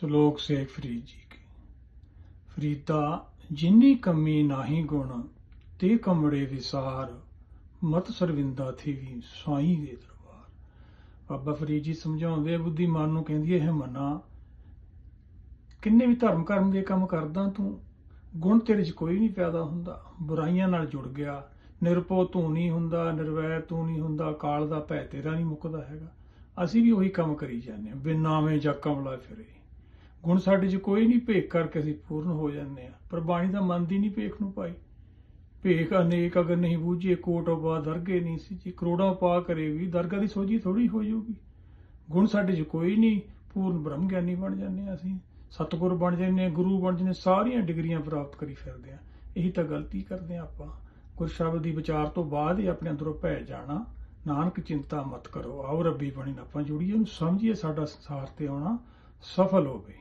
ਸ਼ਲੋਕ ਸੇ ਫਰੀਦ ਜੀ ਕੀ। ਫਰੀਦਾ, ਜਿੰਨੀ ਕਮੀ ਨਾਹੀ ਗੁਣ, ਤੇ ਕਮੜੇ ਵਿਸਾਰ, ਮਤ ਸਰਵਿੰਦਾ ਥੀਵੀ ਸਾਈਂ ਦੇ ਦਰਬਾਰ। ਬਾਬਾ ਫਰੀਦ ਜੀ ਸਮਝਾਉਂਦੇ ਬੁੱਧੀਮਾਨ ਨੂੰ ਕਹਿੰਦੀ ਇਹ ਮਨਾ, ਕਿੰਨੇ ਵੀ ਧਰਮ ਕਰਮ ਦੇ ਕੰਮ ਕਰਦਾ ਤੂੰ, ਗੁਣ ਤੇਰੇ 'ਚ ਕੋਈ ਨਹੀਂ ਪੈਦਾ ਹੁੰਦਾ, ਬੁਰਾਈਆਂ ਨਾਲ ਜੁੜ ਗਿਆ ਨਿਰਪੋ ਤੂੰ ਨਹੀਂ ਹੁੰਦਾ, ਨਿਰਵੈਰ ਤੂੰ ਨਹੀਂ ਹੁੰਦਾ, ਕਾਲ ਦਾ ਭੈ ਤੇਰਾ ਨਹੀਂ ਮੁੱਕਦਾ ਹੈਗਾ। ਅਸੀਂ ਵੀ ਉਹੀ ਕੰਮ ਕਰੀ ਜਾਂਦੇ ਹਾਂ ਬਿਨਾਵੇਂ ਜਾਂ ਕਮਲਾ ਫਿਰੇ। ਗੁਣ ਸਾਡੇ 'ਚ ਕੋਈ ਨਹੀਂ ਭੇਖ ਕਰਕੇ ਅਸੀਂ ਪੂਰਨ ਹੋ ਜਾਂਦੇ ਆ ਪਰ ਬਾਣੀ ਦਾ ਮੰਨਦੀ ਨਹੀਂ ਭੇਖ ਨੂੰ ਪਾਈ ਭੇਖ ਅਨੇਕ ਅਗਰ ਨਹੀਂ ਬੂਝੇ ਕੋਟ ਬਾ ਦਰਗੇ ਨਹੀਂ ਸੀ ਜੀ। ਕਰੋੜਾਂ ਪਾ ਕਰੇ ਵੀ, ਦਰਗਾ ਦੀ ਸੋਝੀ ਥੋੜੀ ਹੋ ਜਾਊਗੀ। ਗੁਣ ਸਾਡੇ 'ਚ ਕੋਈ ਨਹੀਂ, ਪੂਰਨ ਬ੍ਰਹਮ ਗਿਆਨੀ ਬਣ ਜਾਂਦੇ ਹਾਂ ਅਸੀਂ। ਸਤਿਗੁਰ ਬਣ ਜਾਂਦੇ ਹਾਂ, ਗੁਰੂ ਬਣ ਜਾਂਦੇ ਸਾਰੀਆਂ ਡਿਗਰੀਆਂ ਪ੍ਰਾਪਤ ਕਰੀ ਫਿਰਦੇ ਆ ਇਹੀ ਤਾਂ ਗਲਤੀ ਕਰਦੇ ਆ ਆਪਾਂ। ਗੁਰਸ਼ਬਦ ਦੀ ਵਿਚਾਰ ਤੋਂ ਬਾਅਦ ਹੀ ਆਪਣੇ ਅੰਦਰੋਂ ਭੈ ਜਾਣਾ। ਨਾਨਕ ਚਿੰਤਾ ਮਤ ਕਰੋ। ਆਓ ਰੱਬੀ ਬਣੀ ਨਾ ਆਪਾਂ ਜੁੜੀਏ, ਉਹਨੂੰ ਸਮਝੀਏ ਸਾਡਾ ਸੰਸਾਰ ਤੇ ਆਉਣਾ ਸਫਲ ਹੋਵੇ।